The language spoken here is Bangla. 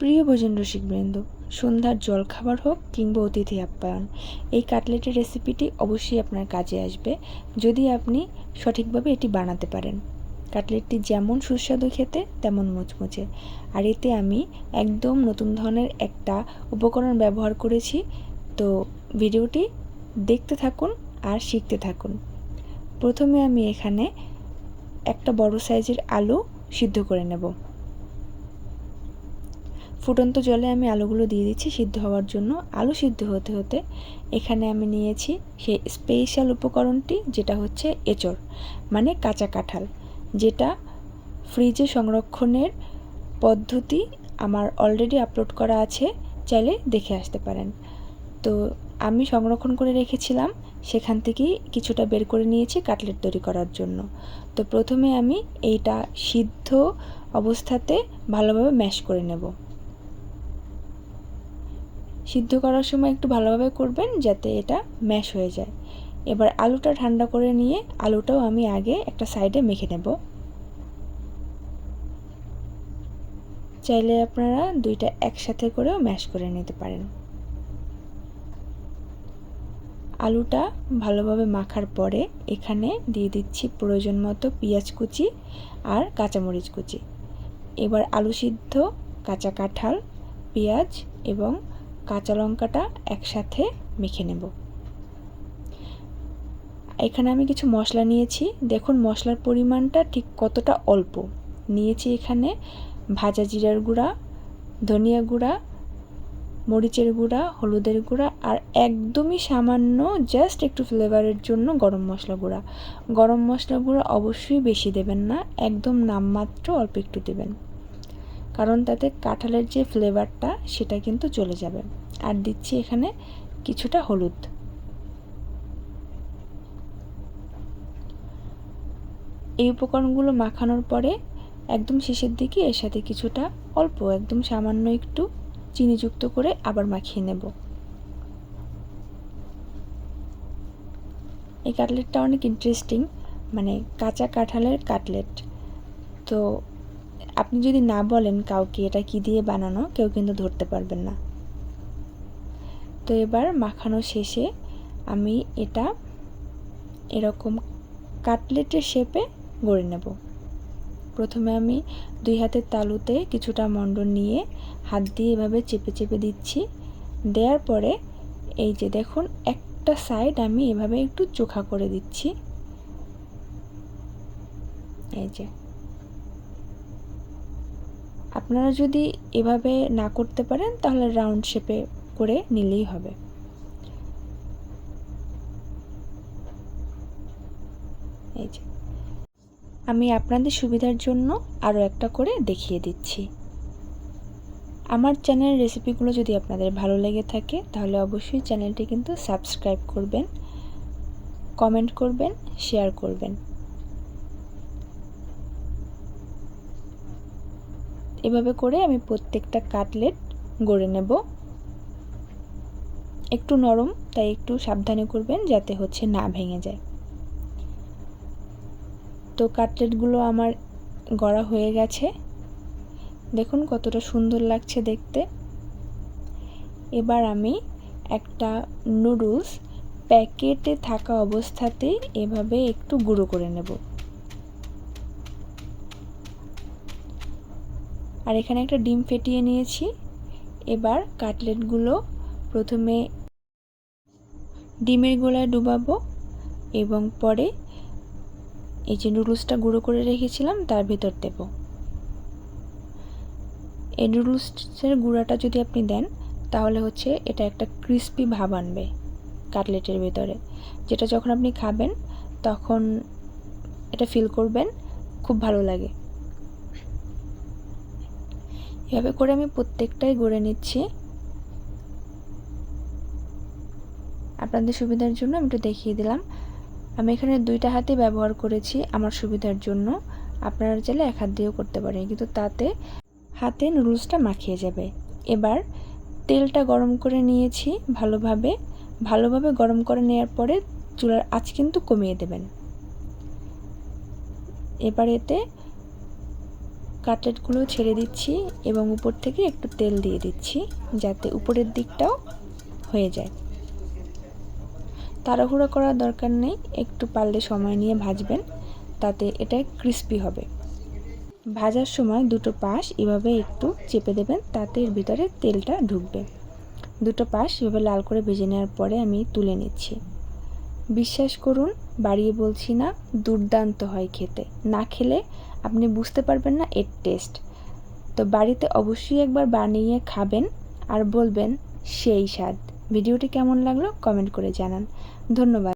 প্রিয় ভোজন রসিকবৃন্দ সন্ধ্যার জলখাবার হোক কিংবা অতিথি আপ্যায়ন, এই কাটলেটের রেসিপিটি অবশ্যই আপনার কাজে আসবে যদি আপনি সঠিকভাবে এটি বানাতে পারেন। কাটলেটটি যেমন সুস্বাদু খেতে, তেমন মুচমুচে। আর এতে আমি একদম নতুন ধরনের একটা উপকরণ ব্যবহার করেছি। তো ভিডিওটি দেখতে থাকুন আর শিখতে থাকুন। প্রথমে আমি এখানে একটা বড় সাইজের আলু সিদ্ধ করে নেব। ফুটন্ত জলে আমি আলুগুলো দিয়ে দিচ্ছি সিদ্ধ হওয়ার জন্য। আলু সিদ্ধ হতে হতে এখানে আমি নিয়েছি সেই স্পেশাল উপকরণটি, যেটা হচ্ছে এঁচড় মানে কাঁচা কাঁঠাল, যেটা ফ্রিজে সংরক্ষণের পদ্ধতি আমার অলরেডি আপলোড করা আছে। চাইলে দেখে আসতে পারেন। তো আমি সংরক্ষণ করে রেখেছিলাম, সেখান থেকেই কিছুটা বের করে নিয়েছি কাটলেট তৈরি করার জন্য। তো প্রথমে আমি এইটা সিদ্ধ অবস্থাতে ভালোভাবে ম্যাশ করে নেব। সিদ্ধ করার সময় একটু ভালোভাবে করবেন যাতে এটা ম্যাশ হয়ে যায়। এবার আলুটা ঠান্ডা করে নিয়ে আলুটাও আমি আগে একটা সাইডে মেখে নেব। চাইলে আপনারা দুইটা একসাথে করেও ম্যাশ করে নিতে পারেন। আলুটা ভালোভাবে মাখার পরে এখানে দিয়ে দিচ্ছি প্রয়োজন মতো পেঁয়াজ কুচি আর কাঁচামরিচ কুচি। এবার আলু সিদ্ধ, কাঁচা কাঁঠাল, পেঁয়াজ এবং কাঁচা লঙ্কাটা একসাথে মেখে নেব। এখানে আমি কিছু মশলা নিয়েছি। দেখুন, মশলার পরিমাণটা ঠিক কতটা অল্প। নিয়েছি এখানে ভাজা জিরার গুঁড়া, ধনিয়া গুঁড়া, মরিচের গুঁড়া, হলুদের গুঁড়া আর একদমই সামান্য জাস্ট একটু ফ্লেভারের জন্য গরম মশলা গুঁড়া। গরম মশলা গুঁড়া অবশ্যই বেশি দেবেন না, একদম নামমাত্র অল্প একটু দেবেন। কারণ তাতে কাঁঠালের যে ফ্লেভারটা সেটা কিন্তু চলে যাবে। আর দিচ্ছি এখানে কিছুটা হলুদ। এই উপকরণগুলো মাখানোর পরে একদম শেষের দিকে এর সাথে কিছুটা অল্প, একদম সামান্য একটু চিনিযুক্ত করে আবার মাখিয়ে নেব। এই কাটলেটটা অনেক ইন্টারেস্টিং মানে কাঁচা কাঁঠালের কাটলেট। তো আপনি যদি না বলেন কাউকে এটা কি দিয়ে বানানো, কেউ কিন্তু ধরতে পারবেন না। তো এবার মাখানো শেষে আমি এটা এরকম কাটলেটের শেপে গড়ে নেব। প্রথমে আমি দুই হাতের তালুতে কিছুটা মন্ডন নিয়ে হাত দিয়ে এভাবে চেপে চেপে দিচ্ছি। দেওয়ার পরে এই যে দেখুন, একটা সাইড আমি এভাবে একটু চোখা করে দিচ্ছি। এই যে। আপনারা যদি এভাবে না করতে পারেন, তাহলে রাউন্ড শেপে করে নিলেই হবে। এই যে। আমি আপনাদের সুবিধার জন্য আরও একটা করে দেখিয়ে দিচ্ছি। আমার চ্যানেলের রেসিপিগুলো যদি আপনাদের ভালো লেগে থাকে, তাহলে অবশ্যই চ্যানেলটি কিন্তু সাবস্ক্রাইব করবেন কমেন্ট করবেন শেয়ার করবেন। এভাবে করে আমি প্রত্যেকটা কাটলেট গড়ে নেব। একটু নরম, তাই একটু সাবধানে করবেন যাতে হচ্ছে না ভেঙে যায়। তো কাটলেটগুলো আমার গড়া হয়ে গেছে। দেখুন কতটা সুন্দর লাগছে দেখতে। এবার আমি একটা নুডলস প্যাকেটে থাকা অবস্থাতেই এভাবে একটু গুঁড়ো করে নেব। আর এখানে একটা ডিম ফেটিয়ে নিয়েছি। এবার কাটলেটগুলো প্রথমে ডিমের গোলায় ডুবাবো এবং পরে এই যে নুডলসটা গুঁড়ো করে রেখেছিলাম তার ভেতর দেব। এই নুডলসের গুঁড়াটা যদি আপনি দেন, তাহলে হচ্ছে এটা একটা ক্রিস্পি ভাব আনবে কাটলেটের ভেতরে। যেটা যখন আপনি খাবেন, তখন এটা ফিল করবেন, খুব ভালো লাগে। এভাবে করে আমি প্রত্যেকটাই গড়ে নিচ্ছি। আপনাদের সুবিধার জন্য আমি একটু দেখিয়ে দিলাম। আমি এখানে দুইটা হাতে ব্যবহার করেছি আমার সুবিধার জন্য। আপনারা চাইলে এক হাত দিয়েও করতে পারেন, কিন্তু তাতে হাতে নুডলসটা মাখিয়ে যাবে। এবার তেলটা গরম করে নিয়েছি ভালোভাবে। ভালোভাবে গরম করে নেওয়ার পরে চুলার আঁচ কিন্তু কমিয়ে দেবেন। এবার এতে কাটলেটগুলো ছেড়ে দিচ্ছি এবং উপর থেকে একটু তেল দিয়ে দিচ্ছি যাতে উপরের দিকটাও হয়ে যায়। তাড়াহুড়ো করার দরকার নেই, একটু পারলে সময় নিয়ে ভাজবেন, তাতে এটা ক্রিস্পি হবে। ভাজার সময় দুটো পাশ এভাবে একটু চেপে দেবেন, তাতে এর ভিতরে তেলটা ঢুকবে। দুটো পাশ এভাবে লাল করে ভেজে নেওয়ার পরে আমি তুলে নিচ্ছি। বিশ্বাস করুন, বাড়িয়ে বলছি না, দুর্দান্ত হয় খেতে। না খেলে আপনি বুঝতে পারবেন না, এর টেস্ট তো বাড়িতে অবশ্যই একবার বানিয়ে খাবেন আর বলবেন সেই স্বাদ। ভিডিওটি কেমন লাগল কমেন্ট করে জানান। ধন্যবাদ।